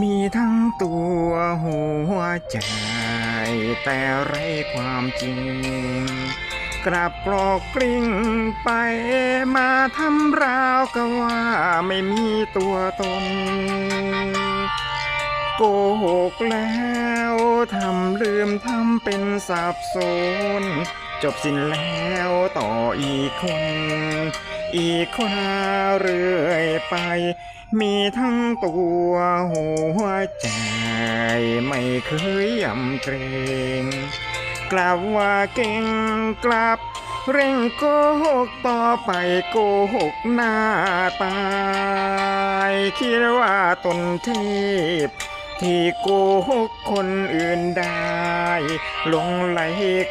มีทั้งตัวหัวใจ แต่ไรความจริง กลับกรอกกลิ้งไปมาทำราวก็ว่าไม่มีตัวตน โกหกแล้วทำลืมทำเป็นสับสนจบสิ้นแล้วต่ออีกคน อีกคนเรื่อยไป มีทั้งตัวหัวใจ ไม่เคยยำเกรงกลับว่าเก่งกลับ เร่งโกหกต่อไปโกหกหน้าตายคิดว่าตนเทพที่โกหกคนอื่นได้หลงไหล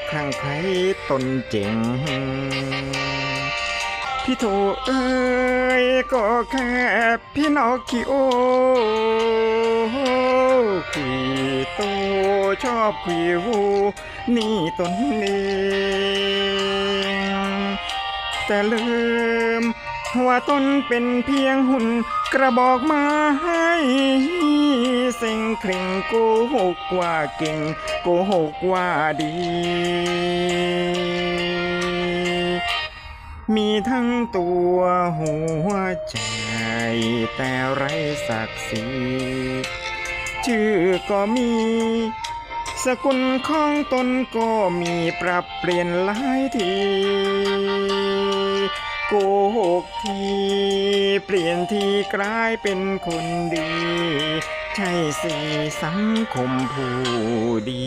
คลั่งไคล้ตนเจ๋ง พี่โถเอ้ยก็แค่พี่นอกคิโอขีโตชอบขีวูนี่ตนเองแต่ลืมว่าตนเป็นเพียงหุ่นกระบอกไม้เซ็งเคร่งโกหกว่าเก่งโกหกว่าดี มีทั้งตัวหัวใจแต่ไรศักดิ์ศรีชื่อก็มี สกุลของตนก็มีปรับเปลี่ยนหลายทีโกหกทีเปลี่ยนทีกลายเป็นคนดี ใช่สิสังคมผู้ดี